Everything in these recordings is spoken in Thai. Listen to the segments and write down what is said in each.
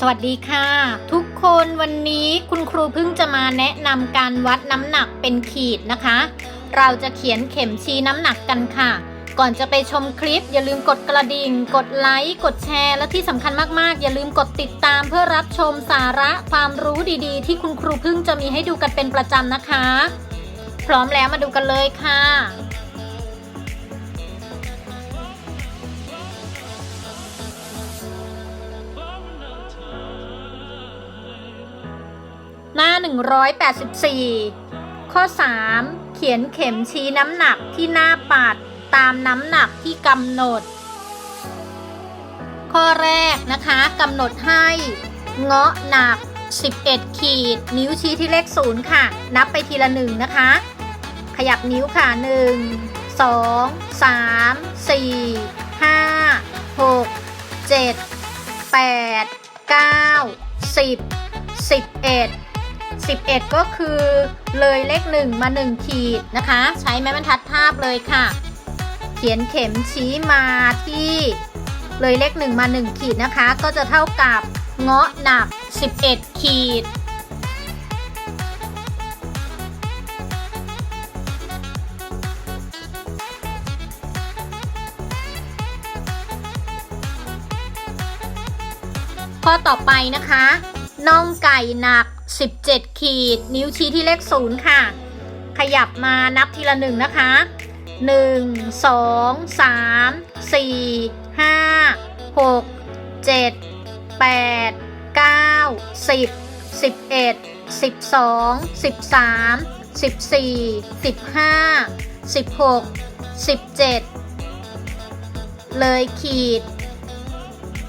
สวัสดีค่ะ ทุกคนวันนี้คุณครูเพิ่งจะมาแนะนำการวัดน้ำหนักเป็นขีดนะคะ เราจะเขียนเข็มชี้น้ำหนักกันค่ะ ก่อนจะไปชมคลิป อย่าลืมกดกระดิ่ง กดไลค์กดแชร์ และที่สำคัญมากๆ อย่าลืมกดติดตามเพื่อรับชมสาระความรู้ดีๆ ที่คุณครูเพิ่งจะมีให้ดูกันเป็นประจำนะคะ พร้อมแล้วมาดูกันเลยค่ะ หน้า 184 ข้อ 3 เขียนเข็มชี้น้ำหนักที่หน้าปัดตามน้ำหนักที่กำหนด ข้อแรกนะคะกำหนดให้เงาะหนัก 11 ขีด นิ้วชี้ที่เลข 0 ค่ะ นับไปทีละหนึ่งนะคะ ขยับนิ้วค่ะ 1 2 3 4 5 6 7 8 9 10 11 11 ก็คือเลยเลข 1 มา 1 ขีดนะคะ ใช้ไม้บรรทัดทาบเลยค่ะ เขียนเข็มชี้มาที่เลยเลข 1 มา 1 ขีดนะคะ ก็จะเท่ากับเงาะหนัก 11 ขีดข้อต่อไปนะคะน่องไก่หนัก 17 ขีด นิ้วชี้ที่เลข0ค่ะ ขยับมานับทีละหนึ่งนะคะ 1 2 3 4 5 6 7 8 9 10 11 12 13 14 15 16 17เลยขีด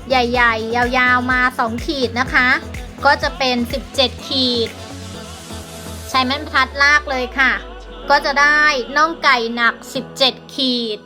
ใหญ่ ๆ ยาว ๆ มา 2 ขีดนะคะ ก็จะเป็น 17 ขีด ใช้แม่นพัดลากเลยค่ะ ก็จะได้น่องไก่หนัก 17 ขีด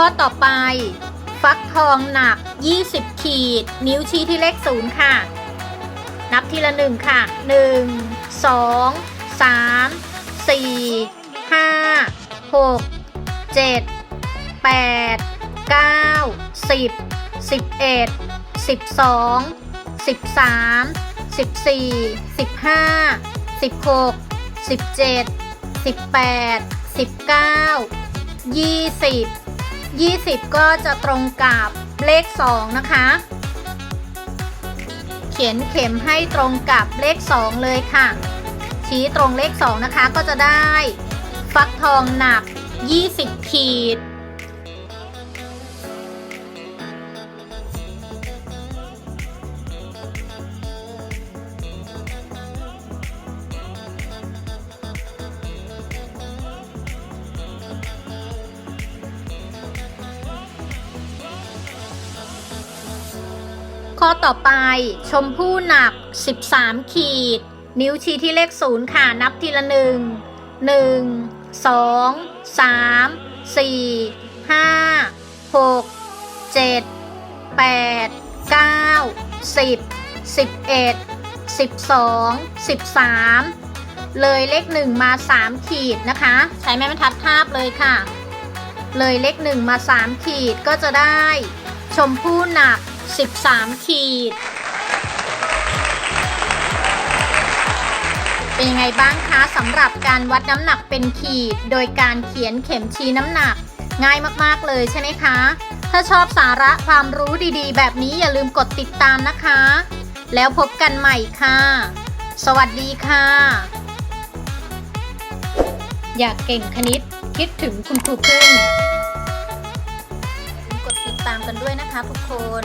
ข้อต่อไป ฟักทองหนัก 20 ขีด นิ้วชี้ที่เลข0ค่ะ นับทีละหนึ่งค่ะ 1 2 3 4 5 6 7 8 9 10 11 12 13 14 15 16 17 18 19 20 20 ก็จะตรงกับเลข 2 นะคะ เขียนเข็มให้ตรงกับเลข 2 เลยค่ะ ชี้ตรงเลข 2 นะคะก็จะได้ ฟักทองหนัก 20 ขีด ข้อต่อไป ชมพู่หนัก 13 ขีด นิ้วชี้ที่เลข0ค่ะ นับทีละหนึ่งหนึ่งสองสามสี่ห้าหกเจ็ดแปดเก้าสิบสิบเอ็ดสิบสองสิบสามเลยเลขหนึ่งมา3ขีดนะคะ ใช้ไม้บรรทัดทาบเลยค่ะ เลยเลขหนึ่งมา3ขีดก็จะได้ ชมพู่หนัก 13 ขีด เป็นยังไงบ้างคะสำหรับการวัดน้ำหนักเป็นขีด โดยการเขียนเข็มชี้น้ำหนัก ง่ายมากๆเลยใช่ไหมคะ ถ้าชอบสาระความรู้ดีๆ แบบนี้อย่าลืมกดติดตามนะคะ แล้วพบกันใหม่ค่ะ สวัสดีค่ะ อยากเก่งคณิตคิดถึงคุณครูพึ่งกดติดตามกันด้วยนะคะทุกคน